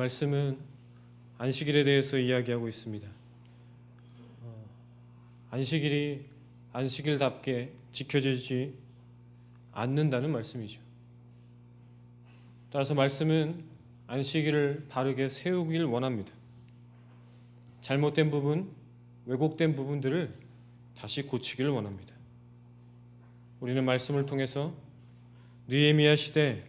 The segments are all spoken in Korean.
말씀은 안식일에 대해서 이야기하고 있습니다. 어, 안식일이 안식일답게 지켜지지 않는다는 말씀이죠. 따라서 말씀은 안식일을 바르게 세우길 원합니다. 잘못된 부분, 왜곡된 부분들을 다시 고치기를 원합니다. 우리는 말씀을 통해서 느헤미야 시대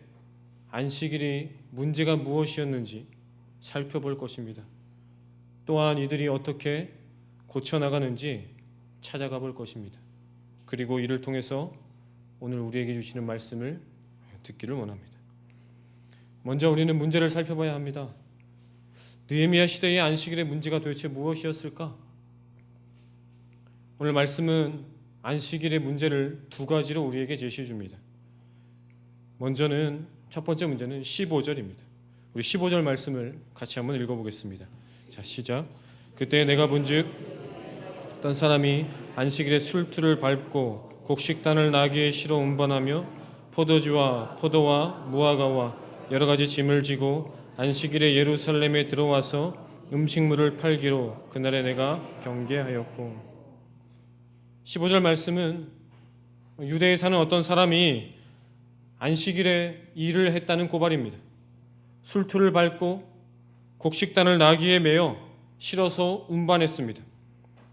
안식일이 문제가 무엇이었는지 살펴볼 것입니다. 또한 이들이 어떻게 고쳐 나가는지 찾아가 볼 것입니다. 그리고 이를 통해서 오늘 우리에게 주시는 말씀을 듣기를 원합니다. 먼저 우리는 문제를 살펴봐야 합니다. 느헤미야 시대의 안식일의 문제가 도대체 무엇이었을까? 오늘 말씀은 안식일의 문제를 두 가지로 우리에게 제시해 줍니다. 먼저는 첫 번째 문제는 15절입니다. 우리 15절 말씀을 같이 한번 읽어 보겠습니다. 자, 시작. 그때 내가 본즉 어떤 사람이 안식일에 술투를 밟고 곡식단을 나귀에 실어 운반하며 포도주와 포도와 무화과와 여러 가지 짐을 지고 안식일에 예루살렘에 들어와서 음식물을 팔기로 그날에 내가 경계하였고 15절 말씀은 유대에 사는 어떤 사람이 안식일에 일을 했다는 고발입니다. 술투를 밟고 곡식단을 나귀에 매어 실어서 운반했습니다.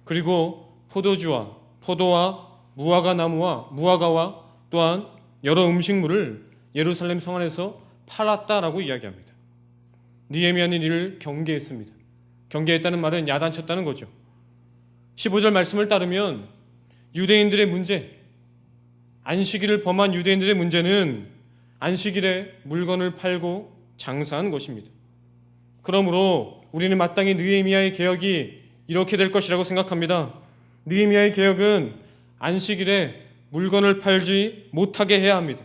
그리고 포도주와 포도와 무화과 나무와 무화과와 또한 여러 음식물을 예루살렘 성 안에서 팔았다라고 이야기합니다. 니에미아는 이를 경계했습니다. 경계했다는 말은 야단쳤다는 거죠. 15절 말씀을 따르면 유대인들의 문제, 안식일을 범한 유대인들의 문제는 안식일에 물건을 팔고 장사한 것입니다. 그러므로 우리는 마땅히 느헤미야의 개혁이 이렇게 될 것이라고 생각합니다. 느헤미야의 개혁은 안식일에 물건을 팔지 못하게 해야 합니다.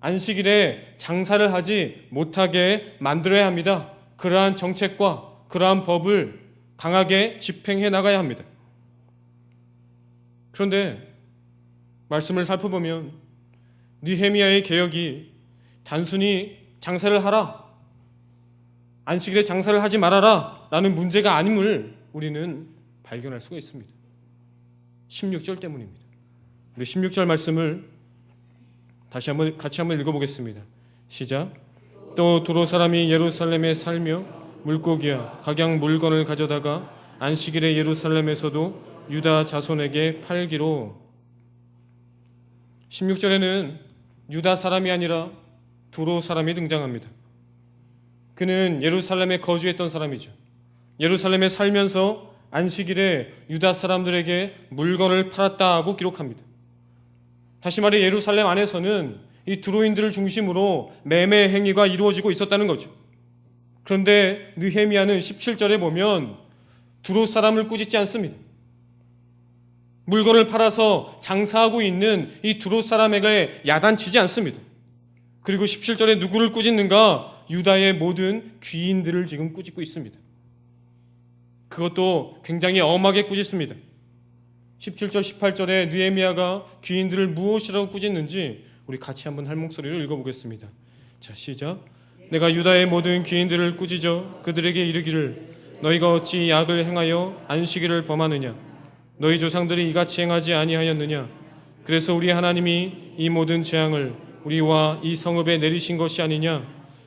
안식일에 장사를 하지 못하게 만들어야 합니다. 그러한 정책과 그러한 법을 강하게 집행해 나가야 합니다. 그런데 말씀을 살펴보면 니헤미야의 개혁이 단순히 장사를 하라 안식일에 장사를 하지 말아라 라는 문제가 아님을 우리는 발견할 수가 있습니다. 16절 때문입니다. 우리 16절 말씀을 다시 한번 같이 한번 읽어보겠습니다. 시작. 또 두로 사람이 예루살렘에 살며 물고기와 각양 물건을 가져다가 안식일에 예루살렘에서도 유다 자손에게 팔기로 16절에는 유다 사람이 아니라 두로 사람이 등장합니다. 그는 예루살렘에 거주했던 사람이죠. 예루살렘에 살면서 안식일에 유다 사람들에게 물건을 팔았다고 기록합니다. 다시 말해 예루살렘 안에서는 이 두로인들을 중심으로 매매 행위가 이루어지고 있었다는 거죠. 그런데 느헤미야는 17절에 보면 두로 사람을 꾸짖지 않습니다. 물건을 팔아서 장사하고 있는 이 두로 사람에게 야단치지 않습니다. 그리고 17절에 누구를 꾸짖는가? 유다의 모든 귀인들을 지금 꾸짖고 있습니다. 그것도 굉장히 엄하게 꾸짖습니다. 17절 18절에 느헤미야가 귀인들을 무엇이라고 꾸짖는지 우리 같이 한번 할 목소리로 읽어보겠습니다. 자 시작. 내가 유다의 모든 귀인들을 꾸짖어 그들에게 이르기를 너희가 어찌 약을 행하여 안식일을 범하느냐 너희 조상들이 이같이 행하지 아니하였느냐 그래서 우리 하나님이 이 모든 재앙을 우리와 이 성읍에 내리신 것이 아니냐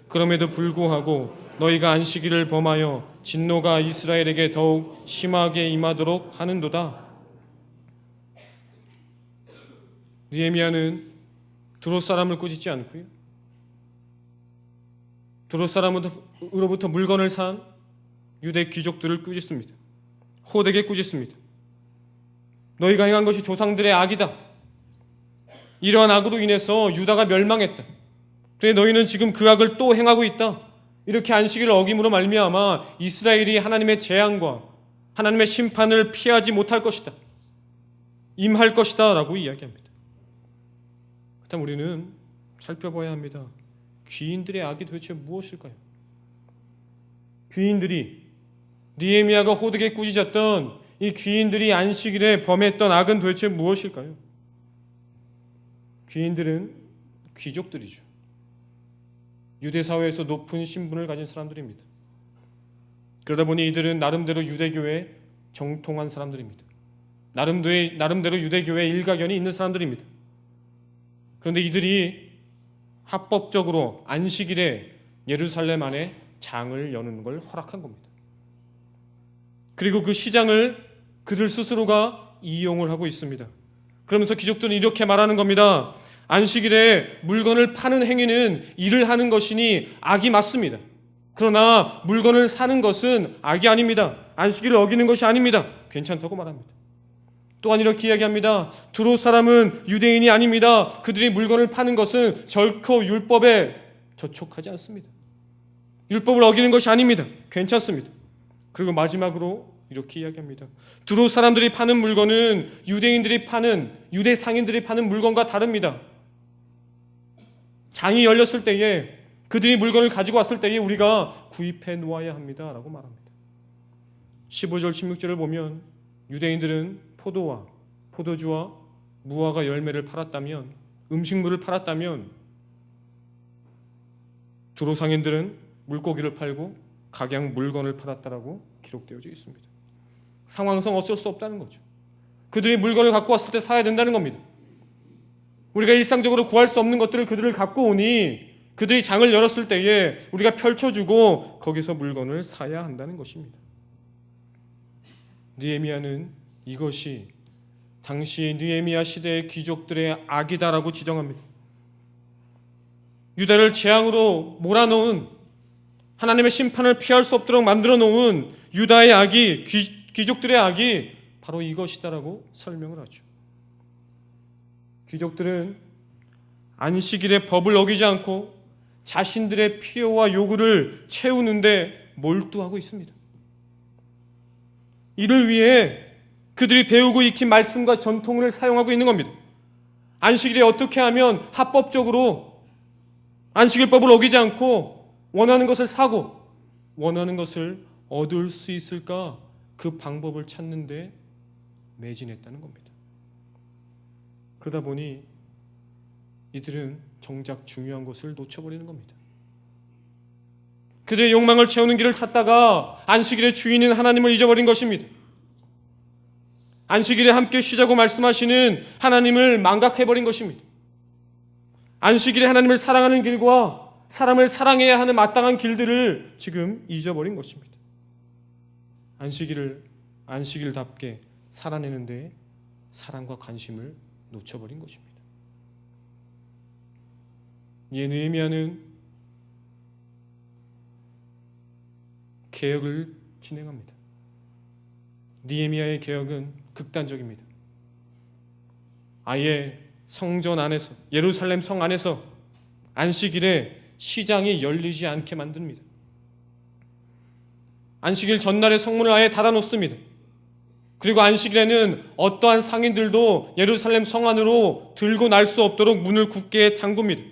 그럼에도 불구하고 너희가 안식일을 범하여 진노가 이스라엘에게 더욱 심하게 임하도록 하는도다. 니에미아는 두로 사람을 꾸짖지 않고요. 두로 사람으로부터 물건을 산 유대 귀족들을 꾸짖습니다. 호되게 꾸짖습니다. 너희가 행한 것이 조상들의 악이다. 이러한 악으로 인해서 유다가 멸망했다. 그래 너희는 지금 그 악을 또 행하고 있다. 이렇게 안식일을 어김으로 말미암아 이스라엘이 하나님의 재앙과 하나님의 심판을 피하지 못할 것이다. 임할 것이다라고 이야기합니다. 그렇다면 우리는 살펴봐야 합니다. 귀인들의 악이 도대체 무엇일까요? 귀인들이 니에미아가 호되게 꾸짖었던 이 귀인들이 안식일에 범했던 악은 도대체 무엇일까요? 귀인들은 귀족들이죠. 유대 사회에서 높은 신분을 가진 사람들입니다. 그러다 보니 이들은 나름대로 유대교에 정통한 사람들입니다. 나름대로 나름대로 유대교에 일가견이 있는 사람들입니다. 그런데 이들이 합법적으로 안식일에 예루살렘 안에 장을 여는 걸 허락한 겁니다. 그리고 그 시장을 그들 스스로가 이용을 하고 있습니다. 그러면서 귀족들은 이렇게 말하는 겁니다. 안식일에 물건을 파는 행위는 일을 하는 것이니 악이 맞습니다. 그러나 물건을 사는 것은 악이 아닙니다. 안식일을 어기는 것이 아닙니다. 괜찮다고 말합니다. 또한 이렇게 이야기합니다. 두로 사람은 유대인이 아닙니다. 그들이 물건을 파는 것은 절코 율법에 저촉하지 않습니다. 율법을 어기는 것이 아닙니다. 괜찮습니다. 그리고 마지막으로 이렇게 이야기합니다. 두로 사람들이 파는 물건은 유대인들이 파는 유대 상인들이 파는 물건과 다릅니다. 장이 열렸을 때에 그들이 물건을 가지고 왔을 때에 우리가 구입해 놓아야 합니다 라고 말합니다. 15절 16절을 보면 유대인들은 포도와 포도주와 무화과 열매를 팔았다면 음식물을 팔았다면 두로 상인들은 물고기를 팔고 각양 물건을 팔았다라고 기록되어져 있습니다. 상황상 어쩔 수 없다는 거죠. 그들이 물건을 갖고 왔을 때 사야 된다는 겁니다. 우리가 일상적으로 구할 수 없는 것들을 그들을 갖고 오니 그들이 장을 열었을 때에 우리가 펼쳐주고 거기서 물건을 사야 한다는 것입니다. 느헤미야는 이것이 당시 느헤미야 시대의 귀족들의 악이다라고 지정합니다. 유다를 재앙으로 몰아넣은 하나님의 심판을 피할 수 없도록 만들어 놓은 유다의 악이 귀, 귀족들의 악이 바로 이것이다라고 설명을 하죠. 귀족들은 안식일에 법을 어기지 않고 자신들의 필요와 요구를 채우는데 몰두하고 있습니다. 이를 위해 그들이 배우고 익힌 말씀과 전통을 사용하고 있는 겁니다. 안식일에 어떻게 하면 합법적으로 안식일법을 어기지 않고 원하는 것을 사고 원하는 것을 얻을 수 있을까 그 방법을 찾는데 매진했다는 겁니다. 그러다 보니 이들은 정작 중요한 것을 놓쳐버리는 겁니다. 그들의 욕망을 채우는 길을 찾다가 안식일의 주인인 하나님을 잊어버린 것입니다. 안식일에 함께 쉬자고 말씀하시는 하나님을 망각해버린 것입니다. 안식일에 하나님을 사랑하는 길과 사람을 사랑해야 하는 마땅한 길들을 지금 잊어버린 것입니다. 안식일을 안식일답게 살아내는데 사랑과 관심을 놓쳐버린 것입니다. 예, 느헤미야는 개혁을 진행합니다. 니에미아의 개혁은 극단적입니다. 아예 성전 안에서 예루살렘 성 안에서 안식일에 시장이 열리지 않게 만듭니다. 안식일 전날에 성문을 아예 닫아 놓습니다. 그리고 안식일에는 어떠한 상인들도 예루살렘 성 안으로 들고 날 수 없도록 문을 굳게 잠굽니다.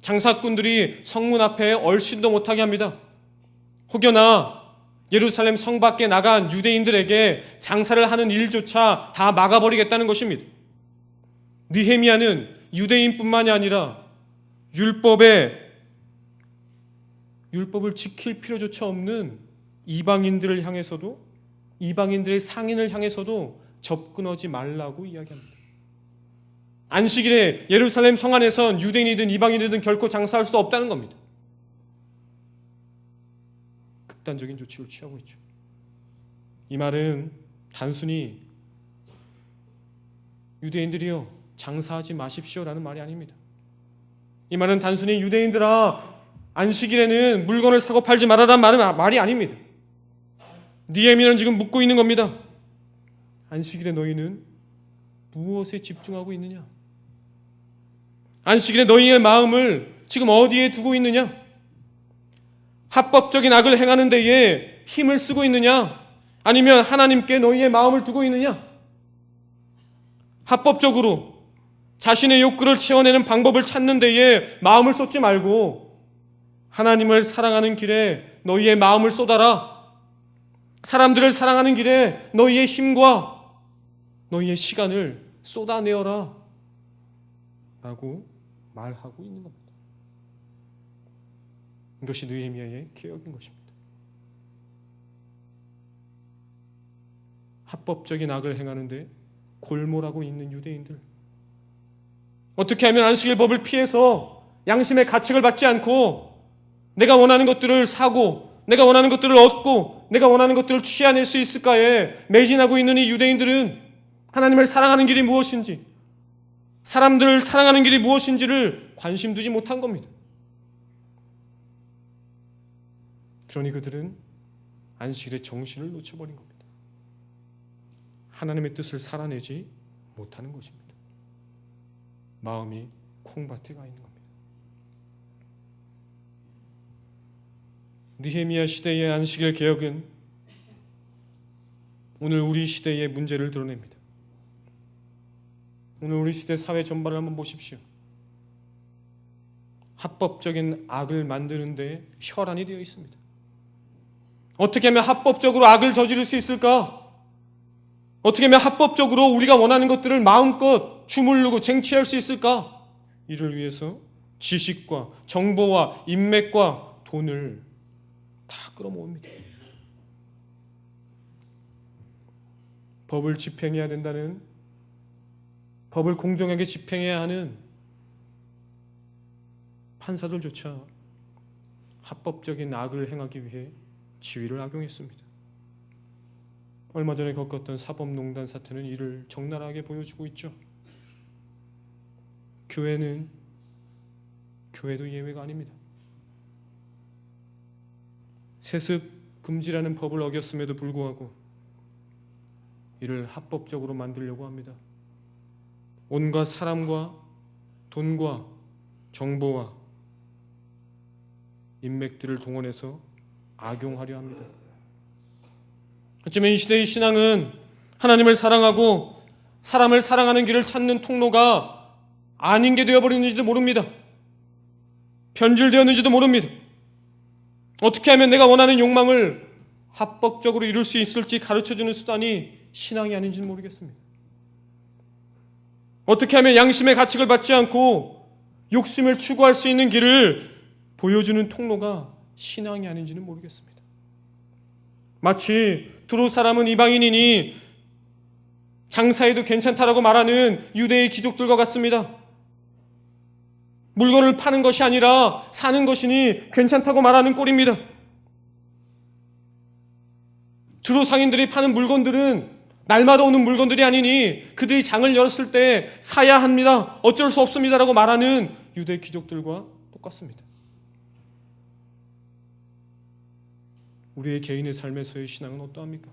장사꾼들이 성문 앞에 얼씬도 못하게 합니다. 혹여나 예루살렘 성 밖에 나간 유대인들에게 장사를 하는 일조차 다 막아버리겠다는 것입니다. 느헤미야는 유대인뿐만이 아니라 율법에 율법을 지킬 필요조차 없는 이방인들을 향해서도 이방인들의 상인을 향해서도 접근하지 말라고 이야기합니다. 안식일에 예루살렘 성 안에선 유대인이든 이방인이든 결코 장사할 수 없다는 겁니다. 극단적인 조치를 취하고 있죠. 이 말은 단순히 유대인들이요 장사하지 마십시오라는 말이 아닙니다. 이 말은 단순히 유대인들아 안식일에는 물건을 사고 팔지 말아라는 말은 말이 아닙니다. 니에미는 지금 묻고 있는 겁니다. 안식일에 너희는 무엇에 집중하고 있느냐? 안식일에 너희의 마음을 지금 어디에 두고 있느냐? 합법적인 악을 행하는 데에 힘을 쓰고 있느냐? 아니면 하나님께 너희의 마음을 두고 있느냐? 합법적으로 자신의 욕구를 채워내는 방법을 찾는 데에 마음을 쏟지 말고 하나님을 사랑하는 길에 너희의 마음을 쏟아라. 사람들을 사랑하는 길에 너희의 힘과 너희의 시간을 쏟아내어라. 라고 말하고 있는 겁니다. 이것이 느헤미야의 개혁인 것입니다. 합법적인 악을 행하는데 골몰하고 있는 유대인들 어떻게 하면 안식일 법을 피해서 양심의 가책을 받지 않고 내가 원하는 것들을 사고 내가 원하는 것들을 얻고 내가 원하는 것들을 취해낼 수 있을까에 매진하고 있는 이 유대인들은 하나님을 사랑하는 길이 무엇인지 사람들을 사랑하는 길이 무엇인지를 관심 두지 못한 겁니다. 그러니 그들은 안식일의 정신을 놓쳐버린 겁니다. 하나님의 뜻을 살아내지 못하는 것입니다. 마음이 콩밭에 가 있는 겁니다. 느헤미야 시대의 안식일 개혁은 오늘 우리 시대의 문제를 드러냅니다. 오늘 우리 시대 사회 전반을 한번 보십시오. 합법적인 악을 만드는 데 혈안이 되어 있습니다. 어떻게 하면 합법적으로 악을 저지를 수 있을까? 어떻게 하면 합법적으로 우리가 원하는 것들을 마음껏 주물르고 쟁취할 수 있을까? 이를 위해서 지식과 정보와 인맥과 돈을 다 끌어모읍니다. 법을 집행해야 된다는 법을 공정하게 집행해야 하는 판사들조차 합법적인 악을 행하기 위해 지위를 악용했습니다. 얼마 전에 겪었던 사법농단 사태는 이를 적나라하게 보여주고 있죠. 교회는 교회도 예외가 아닙니다. 세습 금지라는 법을 어겼음에도 불구하고 이를 합법적으로 만들려고 합니다. 온갖 사람과 돈과 정보와 인맥들을 동원해서 악용하려 합니다. 어쩌면 이 시대의 신앙은 하나님을 사랑하고 사람을 사랑하는 길을 찾는 통로가 아닌 게 되어버리는지도 모릅니다. 변질되었는지도 모릅니다. 어떻게 하면 내가 원하는 욕망을 합법적으로 이룰 수 있을지 가르쳐주는 수단이 신앙이 아닌지는 모르겠습니다. 어떻게 하면 양심의 가책을 받지 않고 욕심을 추구할 수 있는 길을 보여주는 통로가 신앙이 아닌지는 모르겠습니다. 마치 두로 사람은 이방인이니 장사해도 괜찮다라고 말하는 유대의 귀족들과 같습니다. 물건을 파는 것이 아니라 사는 것이니 괜찮다고 말하는 꼴입니다. 두로 상인들이 파는 물건들은 날마다 오는 물건들이 아니니 그들이 장을 열었을 때 사야 합니다. 어쩔 수 없습니다라고 말하는 유대 귀족들과 똑같습니다. 우리의 개인의 삶에서의 신앙은 어떠합니까?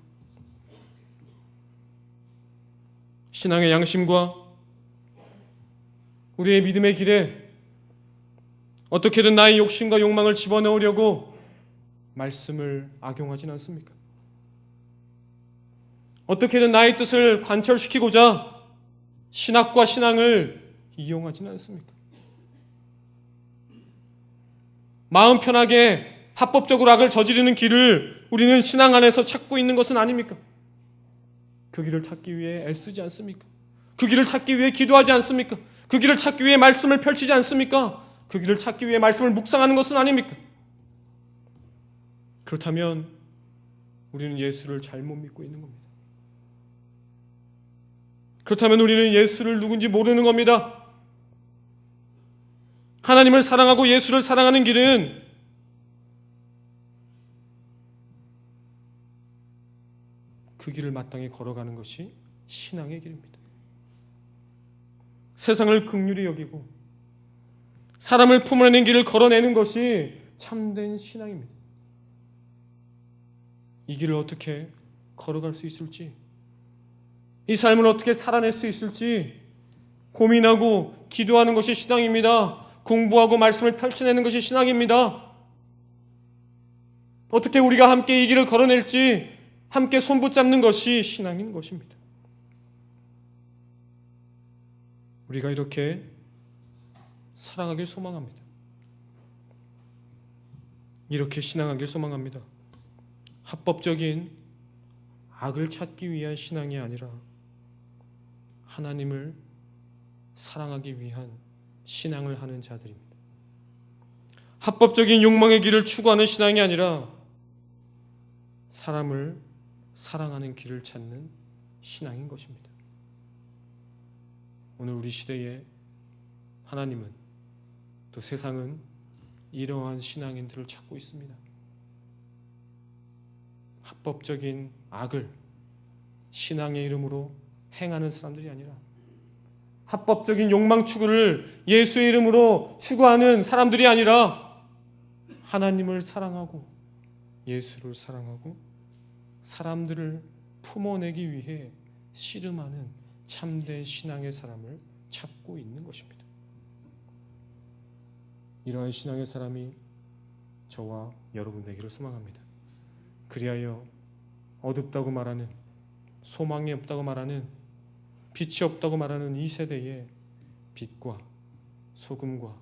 신앙의 양심과 우리의 믿음의 길에 어떻게든 나의 욕심과 욕망을 집어넣으려고 말씀을 악용하진 않습니까? 어떻게든 나의 뜻을 관철시키고자 신학과 신앙을 이용하지는 않습니까? 마음 편하게 합법적으로 악을 저지르는 길을 우리는 신앙 안에서 찾고 있는 것은 아닙니까? 그 길을 찾기 위해 애쓰지 않습니까? 그 길을 찾기 위해 기도하지 않습니까? 그 길을 찾기 위해 말씀을 펼치지 않습니까? 그 길을 찾기 위해 말씀을 묵상하는 것은 아닙니까? 그렇다면 우리는 예수를 잘못 믿고 있는 겁니다. 그렇다면 우리는 예수를 누군지 모르는 겁니다. 하나님을 사랑하고 예수를 사랑하는 길은 그 길을 마땅히 걸어가는 것이 신앙의 길입니다. 세상을 극률히 여기고 사람을 품어내는 길을 걸어내는 것이 참된 신앙입니다. 이 길을 어떻게 걸어갈 수 있을지, 이 삶을 어떻게 살아낼 수 있을지 고민하고 기도하는 것이 신앙입니다. 공부하고 말씀을 펼쳐내는 것이 신앙입니다. 어떻게 우리가 함께 이 길을 걸어낼지 함께 손붙잡는 것이 신앙인 것입니다. 우리가 이렇게 사랑하길 소망합니다. 이렇게 신앙하길 소망합니다. 합법적인 악을 찾기 위한 신앙이 아니라 하나님을 사랑하기 위한 신앙을 하는 자들입니다. 합법적인 욕망의 길을 추구하는 신앙이 아니라 사람을 사랑하는 길을 찾는 신앙인 것입니다. 오늘 우리 시대에 하나님은 또 세상은 이러한 신앙인들을 찾고 있습니다. 합법적인 악을 신앙의 이름으로 행하는 사람들이 아니라 합법적인 욕망 추구를 예수의 이름으로 추구하는 사람들이 아니라 하나님을 사랑하고 예수를 사랑하고 사람들을 품어내기 위해 씨름하는 참된 신앙의 사람을 찾고 있는 것입니다. 이러한 신앙의 사람이 저와 여러분 되기를 소망합니다. 그리하여 어둡다고 말하는 소망이 없다고 말하는 빛이 없다고 말하는 이 세대에 빛과 소금과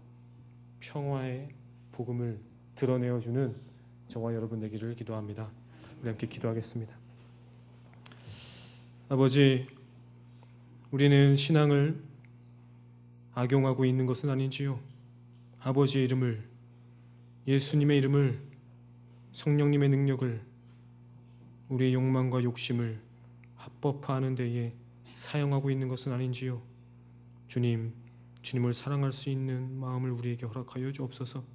평화의 복음을 드러내어 주는 저와 여러분 되기를 기도합니다. 우리 함께 기도하겠습니다. 아버지, 우리는 신앙을 악용하고 있는 것은 아닌지요. 아버지의 이름을 예수님의 이름을 성령님의 능력을 우리의 욕망과 욕심을 합법화하는 데에 사용하고 있는 것은 아닌지요. 주님, 주님을 사랑할 수 있는 마음을 우리에게 허락하여 주옵소서.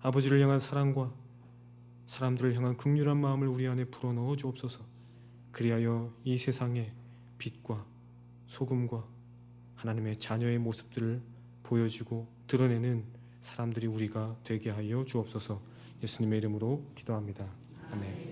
아버지를 향한 사랑과 사람들을 향한 극률한 마음을 우리 안에 불어넣어 주옵소서. 그리하여 이 세상에 빛과 소금과 하나님의 자녀의 모습들을 보여주고 드러내는 사람들이 우리가 되게 하여 주옵소서. 예수님의 이름으로 기도합니다. 아멘.